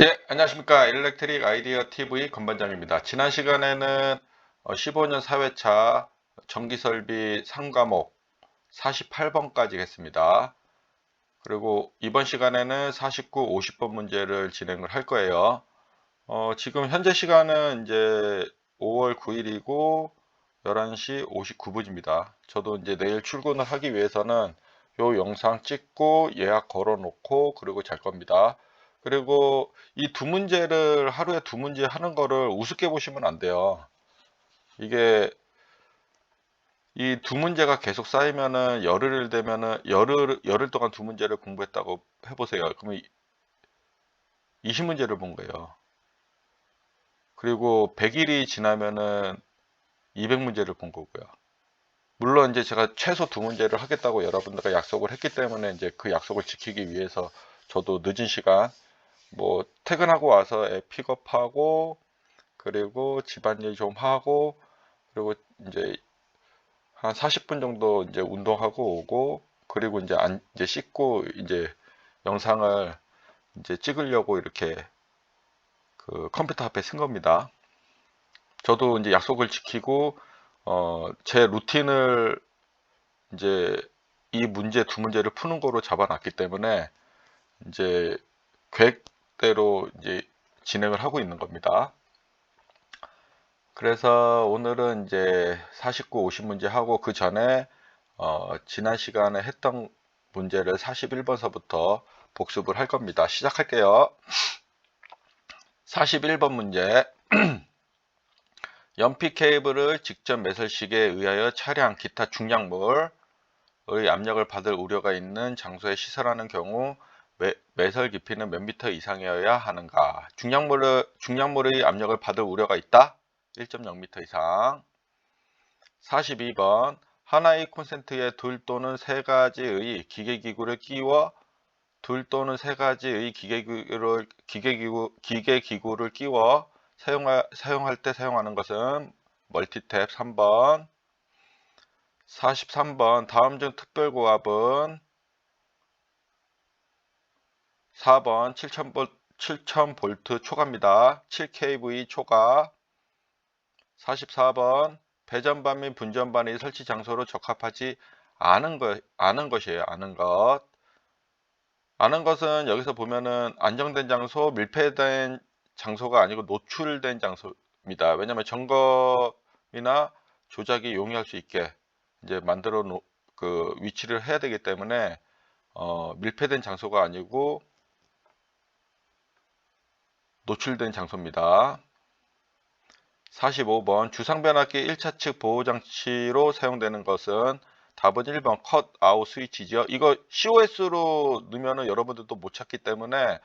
예, 안녕하십니까. 일렉트릭 아이디어 TV 건반장입니다. 지난 시간에는 15년 4회차 전기설비 3과목 48번까지 했습니다. 그리고 이번 시간에는 49, 50번 문제를 진행을 할 거예요. 어, 지금 현재 시간은 이제 5월 9일이고 11시 59분입니다. 저도 이제 내일 출근을 하기 위해서는 요 영상 찍고 예약 걸어 놓고 그리고 잘 겁니다. 그리고 이 두 문제를 하루에 두 문제 하는 거를 우습게 보시면 안 돼요. 이게 이 두 문제가 계속 쌓이면은 열흘 되면은 열흘 열흘 동안 두 문제를 공부했다고 해보세요. 그러면 20문제를 본 거예요. 그리고 100일이 지나면은 200문제를 본 거고요. 물론 이제 제가 최소 두 문제를 하겠다고 여러분들과 약속을 했기 때문에 이제 그 약속을 지키기 위해서 저도 늦은 시간 뭐 퇴근하고 와서 애 픽업하고 그리고 집안일 좀 하고 그리고 이제 한 40분 정도 이제 운동하고 오고 그리고 이제 안 이제 씻고 이제 영상을 이제 찍으려고 이렇게 그 컴퓨터 앞에 쓴 겁니다. 저도 이제 약속을 지키고 어 제 루틴을 이제 이 문제 두 문제를 푸는 거로 잡아놨기 때문에 이제 계획 대로 이제 진행을 하고 있는 겁니다. 그래서 오늘은 이제 49, 50문제 하고 그 전에 어, 지난 시간에 했던 문제를 41번서부터 복습을 할 겁니다. 시작할게요. 41번 문제. 연피 케이블을 직접 매설식에 의하여 차량, 기타 중량물의 압력을 받을 우려가 있는 장소에 시설하는 경우 매, 매설 깊이는 몇 미터 이상이어야 하는가? 중량물의, 중량물의 압력을 받을 우려가 있다? 1.0m 이상. 42번 하나의 콘센트에 둘 또는 세 가지의 기계기구를 끼워 둘 또는 세 가지의 기계기구를, 기계기구, 기계기구를 끼워 사용할, 사용할 때 사용하는 것은 멀티탭 3번 43번 다음 중 특별고압은 4번 7000V, 7000V 초과입니다. 7kV 초과 44번 배전반 및 분전반의 설치 장소로 적합하지 않은, 것, 않은 것이에요. 아는 것. 아는 것은 여기서 보면은 안정된 장소, 밀폐된 장소가 아니고 노출된 장소입니다. 왜냐하면 점검이나 조작이 용이할 수 있게 이제 만들어 놓, 그 위치를 해야 되기 때문에 어, 밀폐된 장소가 아니고 노출된 장소입니다. 45번 주상변압기 1차 측 보호장치로 사용되는 것은 답은 1번 컷 아웃 스위치죠. 이거 COS로 넣으면 여러분들도 못 찾기 때문에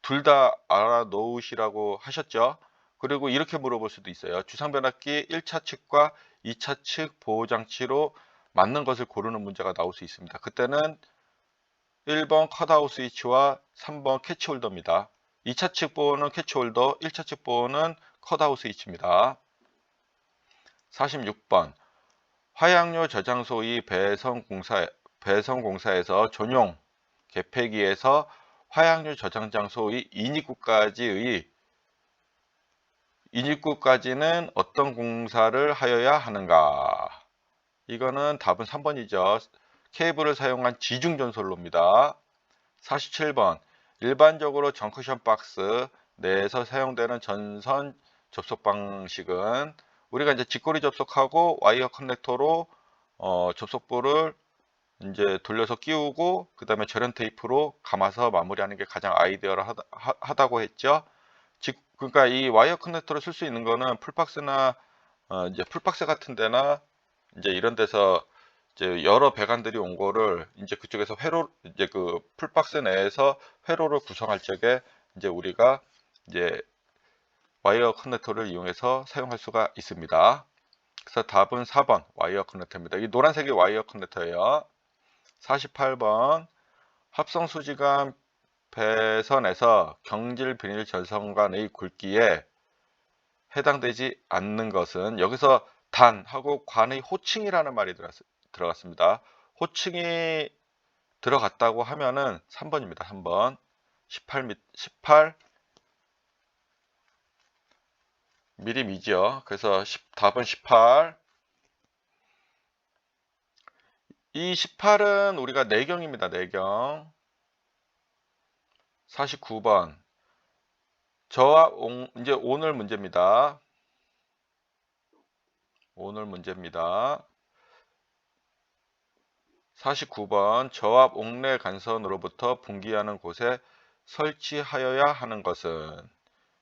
둘 다 알아놓으시라고 하셨죠. 그리고 이렇게 물어볼 수도 있어요. 주상변압기 1차 측과 2차 측 보호장치로 맞는 것을 고르는 문제가 나올 수 있습니다. 그때는 1번 컷아웃 스위치와 3번 캐치홀더입니다. 2차 측 보호는 캐치홀더, 1차 측 보호는 컷아웃 스위치입니다. 46번 화약류 저장소의 배선공사, 배선공사에서 전용 개폐기에서 화약류 저장 장소의 인입구까지의 인입구까지는 어떤 공사를 하여야 하는가? 이거는 답은 3번이죠. 케이블을 사용한 지중전솔로입니다. 47번 일반적으로 정크션 박스 내에서 사용되는 전선 접속 방식은 우리가 이제 직거리 접속하고 와이어 커넥터로 어, 접속부를 이제 돌려서 끼우고 그 다음에 절연 테이프로 감아서 마무리하는 게 가장 아이디어하다, 고 했죠. 즉 그러니까 이 와이어 커넥터를 쓸 수 있는 거는 풀박스나 어, 이제 풀박스 같은 데나 이제 이런 데서 이제 여러 배관들이 온 거를 이제 그쪽에서 회로 이제 그 풀박스 내에서 회로를 구성할 적에 이제 우리가 이제 와이어 커넥터를 이용해서 사용할 수가 있습니다. 그래서 답은 4번 와이어 커넥터입니다. 이 노란색이 와이어 커넥터예요. 48번 합성 수지관 배선에서 경질 비닐 전선간의 굵기에 해당되지 않는 것은 여기서 단 하고 관의 호칭이라는 말이 들어갔습니다. 들어갔습니다. 호칭이 들어갔다고 하면은 3번입니다. 3번. 18, 18 미리미죠. 그래서 10, 답은 18. 이 18은 우리가 내경입니다. 내경. 49번. 저와 옹- 이제 오늘 문제입니다. 오늘 문제입니다. 49번 저압 옥내 간선으로부터 분기하는 곳에 설치하여야 하는 것은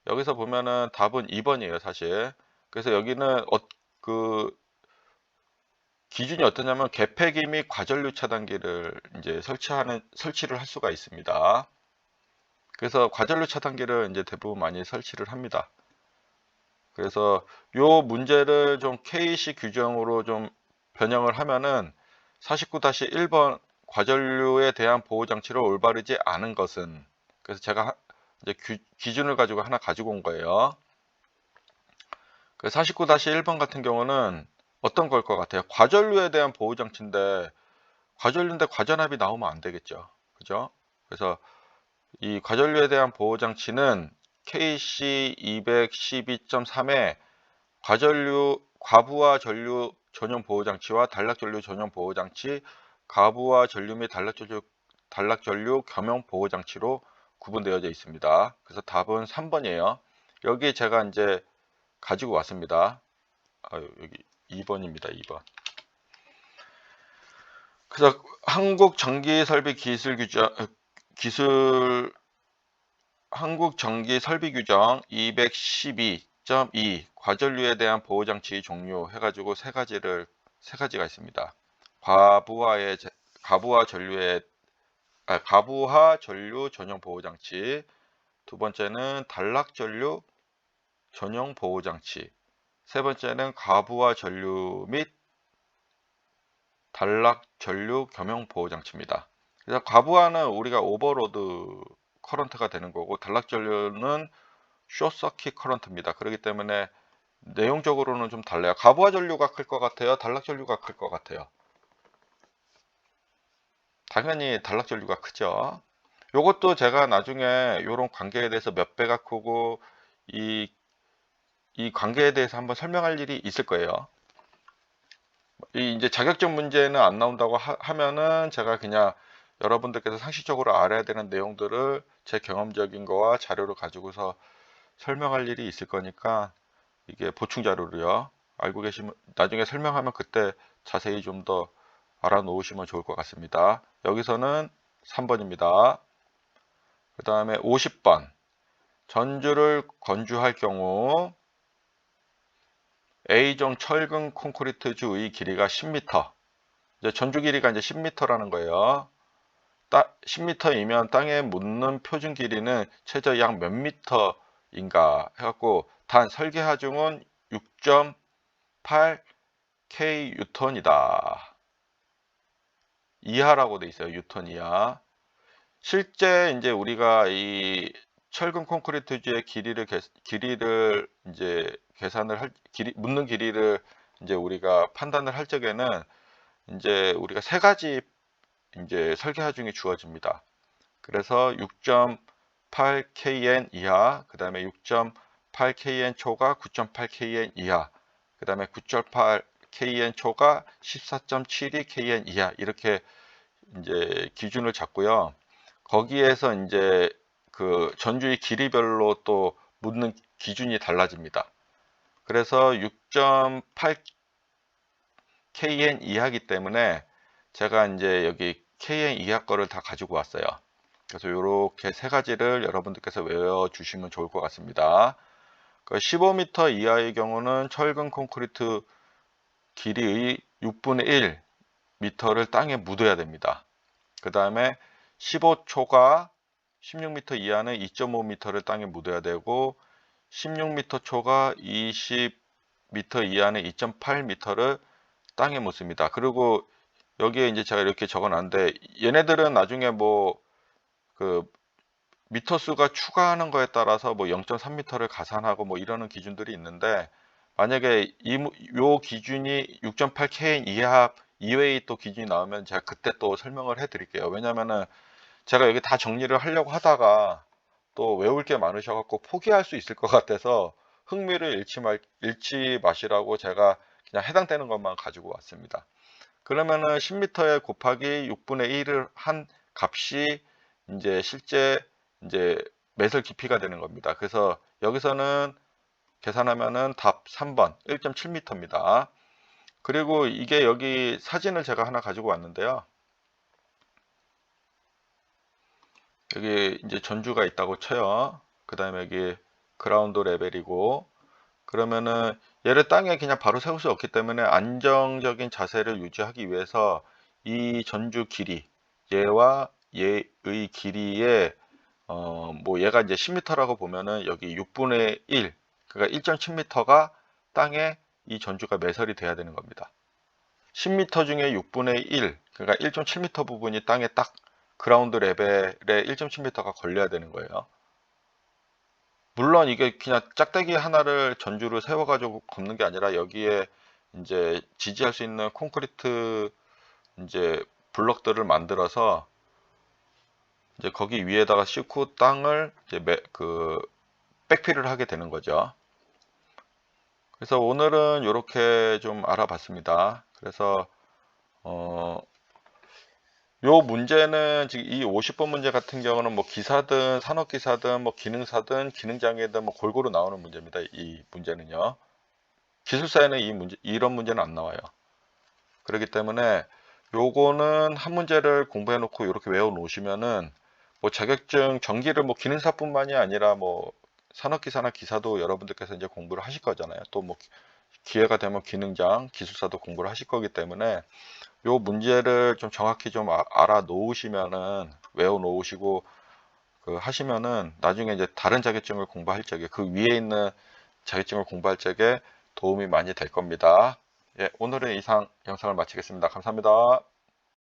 여기서 보면은 답은 2번이에요, 사실. 그래서 여기는 어, 그 기준이 어떠냐면 개폐기 및 과전류 차단기를 이제 설치하는 설치를 할 수가 있습니다. 그래서 과전류 차단기를 이제 대부분 많이 설치를 합니다. 그래서 요 문제를 좀 KC 규정으로 좀 변형을 하면은 49-1번 과전류에 대한 보호 장치를 올바르지 않은 것은 그래서 제가 하- 이제 규- 기준을 가지고 하나 가지고 온 거예요. 그 49-1번 같은 경우는 어떤 걸 것 같아요? 과전류에 대한 보호 장치인데 과전류인데 과전압이 나오면 안 되겠죠. 그죠? 그래서 이 과전류에 대한 보호 장치는 KC 212.3에 과전류 과부하 전류 전용 보호 장치와 단락 전류 전용 보호 장치, 가부하 전류 및 단락 전류 단락 전류 겸용 보호 장치로 구분되어져 있습니다. 그래서 답은 3번이에요. 여기 제가 이제 가지고 왔습니다. 아유, 여기 2번입니다. 2번. 그래서 한국 전기 설비 기술 규정 어, 기술 한국 전기 설비 규정 212.2 과전류에 대한 보호 장치 종류 해가지고 세 가지를 세 가지가 있습니다. 과부하의 제- 가부하 전류의 아, 가부하 전류 전용 보호 장치. 두 번째는 단락 전류 전용 보호 장치. 세 번째는 가부하 전류 및 단락 전류 겸용 보호 장치입니다. 그래서 가부하는 우리가 오버로드 커런트가 되는 거고 단락 전류는 쇼서킷 커런트입니다. 그렇기 때문에 내용적으로는 좀 달라요. 가부하 전류가 클 것 같아요. 단락 전류가 클 것 같아요. 당연히 단락 전류가 크죠. 요것도 제가 나중에 요런 관계에 대해서 몇 배가 크고 이, 이 관계에 대해서 한번 설명할 일이 있을 거예요. 이 이제 자격증 문제는 안 나온다고 하, 면은 제가 그냥 여러분들께서 상식적으로 알아야 되는 내용들을 제 경험적인 거와 자료를 가지고서 설명할 일이 있을 거니까 이게 보충 자료로요. 알고 계시면 나중에 설명하면 그때 자세히 좀 더 알아놓으시면 좋을 것 같습니다. 여기서는 3번입니다. 그 다음에 50번. 전주를 건주할 경우 A종 철근 콘크리트 주의 길이가 10m. 이제 전주 길이가 이제 10m라는 거예요. 10m이면 땅에 묻는 표준 길이는 최저 약 몇 미터 인가 해갖고 단 설계 하중은 6.8k 유턴이다. 이하라고 돼 있어요. 유턴 이하. 실제 이제 우리가 이 철근 콘크리트주의 길이를 길이를 이제 계산을 할 길이 묻는 길이를 이제 우리가 판단을 할 적에는 이제 우리가 세 가지 이제 설계 하중이 주어집니다. 그래서 6. 8kN 이하, 그 다음에 6.8kN 초가 9.8kN 이하, 그 다음에 9.8kN 초가 14.72kN 이하 이렇게 이제 기준을 잡고요. 거기에서 이제 그 전주의 길이별로 또 묻는 기준이 달라집니다. 그래서 6.8kN 이하기 때문에 제가 이제 여기 kN 이하 거를 다 가지고 왔어요. 그래서 이렇게 세 가지를 여러분들께서 외워주시면 좋을 것 같습니다. 15m 그 이하의 경우는 철근 콘크리트 길이의 6분의 1 미터를 땅에 묻어야 됩니다. 그 다음에 15초가 16m 이하는 2.5m를 땅에 묻어야 되고 16m 초가 20m 이하는 2.8m를 땅에 묻습니다. 그리고 여기에 이제 제가 이렇게 적어놨는데 얘네들은 나중에 뭐 그 미터 수가 추가하는 거에 따라서 뭐 0.3m를 가산하고 뭐 이러는 기준들이 있는데 만약에 이 요 기준이 6.8 K 이하 이외의 또 기준이 나오면 제가 그때 또 설명을 해 드릴게요. 왜냐면은 제가 여기 다 정리를 하려고 하다가 또 외울 게 많으셔 갖고 포기할 수 있을 것 같아서 흥미를 잃지, 말, 잃지 마시라고 제가 그냥 해당되는 것만 가지고 왔습니다. 그러면은 10m에 곱하기 6분의 1을 한 값이 이제 실제 이제 매설 깊이가 되는 겁니다. 그래서 여기서는 계산하면은 답 3번 1.7m입니다. 그리고 이게 여기 사진을 제가 하나 가지고 왔는데요. 여기 이제 전주가 있다고 쳐요. 그 다음에 여기 그라운드 레벨이고 그러면은 얘를 땅에 그냥 바로 세울 수 없기 때문에 안정적인 자세를 유지하기 위해서 이 전주 길이 얘와 얘의 길이의 어뭐 얘가 이제 10m라고 보면은 여기 6분의 1 그러니까 1.7m가 땅에 이 전주가 매설이 돼야 되는 겁니다. 10m 중에 6분의 1 그러니까 1.7m 부분이 땅에 딱 그라운드 레벨에 1.7m가 걸려야 되는 거예요. 물론 이게 그냥 짝대기 하나를 전주를 세워가지고 걷는 게 아니라 여기에 이제 지지할 수 있는 콘크리트 이제 블럭들을 만들어서 이제 거기 위에다가 싣고 땅을 이제 매, 그 백필을 하게 되는 거죠. 그래서 오늘은 이렇게 좀 알아봤습니다. 그래서 어, 요 문제는 지금 이 50번 문제 같은 경우는 뭐 기사든 산업 기사든 뭐 기능사든 기능 장애든 뭐 골고루 나오는 문제입니다. 이 문제는요. 기술사에는 이 문제 이런 문제는 안 나와요. 그렇기 때문에 요거는 한 문제를 공부해 놓고 이렇게 외워 놓으시면은 뭐 자격증 전기를 뭐 기능사뿐만이 아니라 뭐 산업기사나 기사도 여러분들께서 이제 공부를 하실 거잖아요. 또 뭐 기회가 되면 기능장, 기술사도 공부를 하실 거기 때문에 요 문제를 좀 정확히 좀 아- 알아 놓으시면은 외워 놓으시고 그 하시면은 나중에 이제 다른 자격증을 공부할 적에 그 위에 있는 자격증을 공부할 적에 도움이 많이 될 겁니다. 예, 오늘은 이상 영상을 마치겠습니다. 감사합니다.